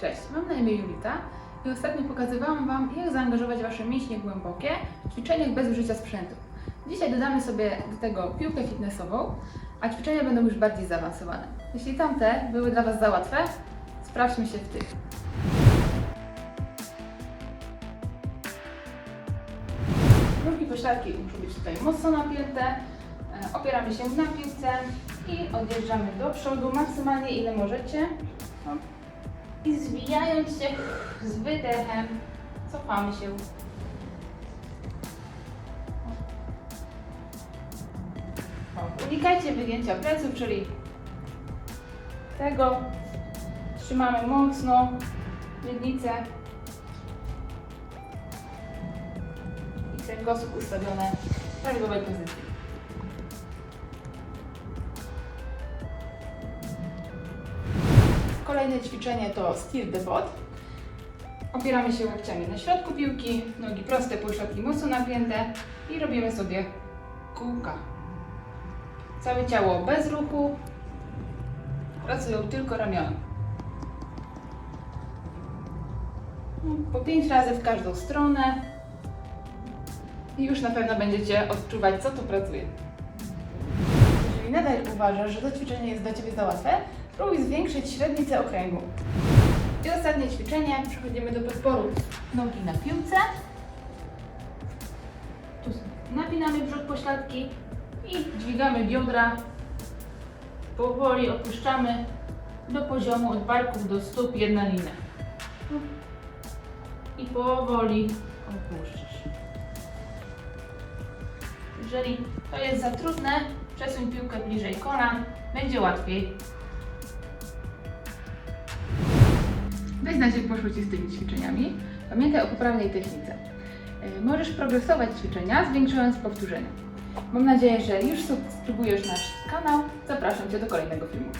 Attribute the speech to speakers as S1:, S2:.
S1: Cześć, mam na imię Julita i ostatnio pokazywałam Wam, jak zaangażować Wasze mięśnie głębokie w ćwiczeniach bez użycia sprzętu. Dzisiaj dodamy sobie do tego piłkę fitnessową, a ćwiczenia będą już bardziej zaawansowane. Jeśli tamte były dla Was za łatwe, sprawdźmy się w tych. Nóżki pośladki muszą być tutaj mocno napięte. E, Opieramy się na piłce i odjeżdżamy do przodu maksymalnie ile możecie. I zwijając się z wydechem, cofamy się. Unikajcie wygięcia pleców, czyli tego. Trzymamy mocno miednicę i kręgosłup ustawione w prawidłowej pozycji. Kolejne ćwiczenie to steer the bot. Opieramy się łokciami na środku piłki, nogi proste, pośladki mocno napięte i robimy sobie kółka. Całe ciało bez ruchu, pracują tylko ramiona. Po 5 razy w każdą stronę i już na pewno będziecie odczuwać, co tu pracuje. Jeżeli nadal uważasz, że to ćwiczenie jest dla Ciebie za łatwe, spróbuj zwiększyć średnicę okręgu. I ostatnie ćwiczenie, przechodzimy do podporu nogi na piłce. Tu napinamy brzuch pośladki i dźwigamy biodra. Powoli opuszczamy do poziomu od barków do stóp jedna linia. I powoli opuszczasz. Jeżeli to jest za trudne, przesuń piłkę bliżej kolan, będzie łatwiej. Weź znać, jak poszło Ci z tymi ćwiczeniami. Pamiętaj o poprawnej technice. Yy, Możesz progresować ćwiczenia, zwiększając powtórzenia. Mam nadzieję, że już subskrybujesz nasz kanał. Zapraszam Cię do kolejnego filmu.